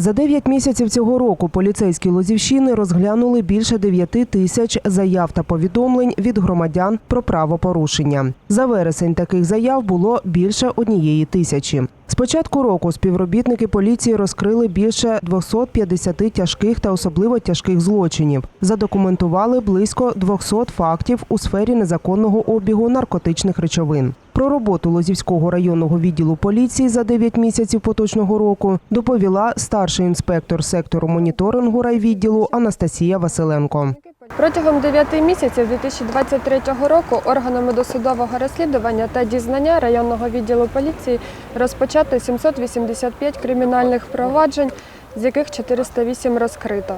За 9 місяців цього року поліцейські Лозівщини розглянули більше 9 тисяч заяв та повідомлень від громадян про правопорушення. За вересень таких заяв було більше однієї тисячі. З початку року співробітники поліції розкрили більше 250 тяжких та особливо тяжких злочинів. Задокументували близько 200 фактів у сфері незаконного обігу наркотичних речовин. Про роботу Лозівського районного відділу поліції за 9 місяців поточного року доповіла старший інспектор сектору моніторингу райвідділу Анастасія Василенко. Протягом 9 місяців 2023 року органами досудового розслідування та дізнання районного відділу поліції розпочато 785 кримінальних проваджень, з яких 408 розкрито.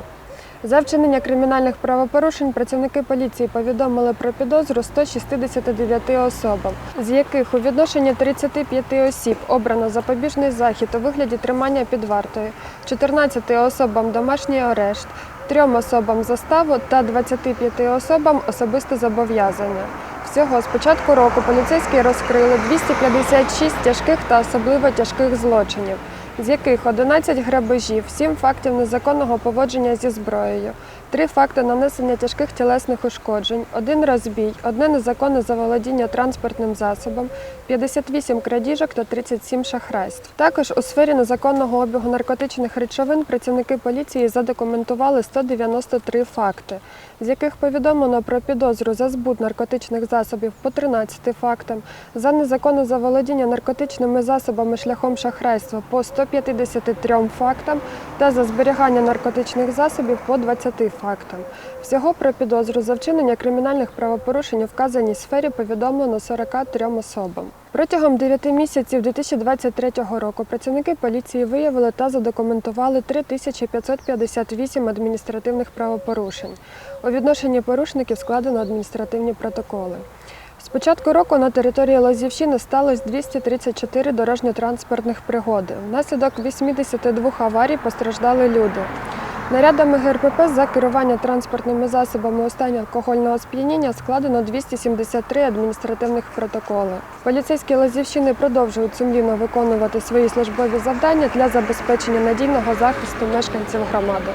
За вчинення кримінальних правопорушень працівники поліції повідомили про підозру 169 особам, з яких у відношенні 35 осіб обрано запобіжний захід у вигляді тримання під вартою, 14 особам домашній арешт, трьом особам заставу та 25 особам особисте зобов'язання. Всього з початку року поліцейські розкрили 256 тяжких та особливо тяжких злочинів, з яких 11 грабежів, 7 фактів незаконного поводження зі зброєю, 3 факти нанесення тяжких тілесних ушкоджень, один розбій, одне незаконне заволодіння транспортним засобом, 58 крадіжок та 37 шахрайств. Також у сфері незаконного обігу наркотичних речовин працівники поліції задокументували 193 факти, з яких повідомлено про підозру за збут наркотичних засобів по 13 фактам, за незаконне заволодіння наркотичними засобами шляхом шахрайства по 153 фактам та за зберігання наркотичних засобів по 20 фактам. Всього про підозру за вчинення кримінальних правопорушень у вказаній сфері повідомлено 43 особам. Протягом 9 місяців 2023 року працівники поліції виявили та задокументували 3558 адміністративних правопорушень. У відношенні порушників складено адміністративні протоколи. З початку року на території Лозівщини сталося 234 дорожньо-транспортних пригоди. Внаслідок 82 аварій постраждали люди. Нарядами ГРПП за керування транспортними засобами у стані алкогольного сп'яніння складено 273 адміністративних протоколи. Поліцейські Лозівщини продовжують сумлінно виконувати свої службові завдання для забезпечення надійного захисту мешканців громади.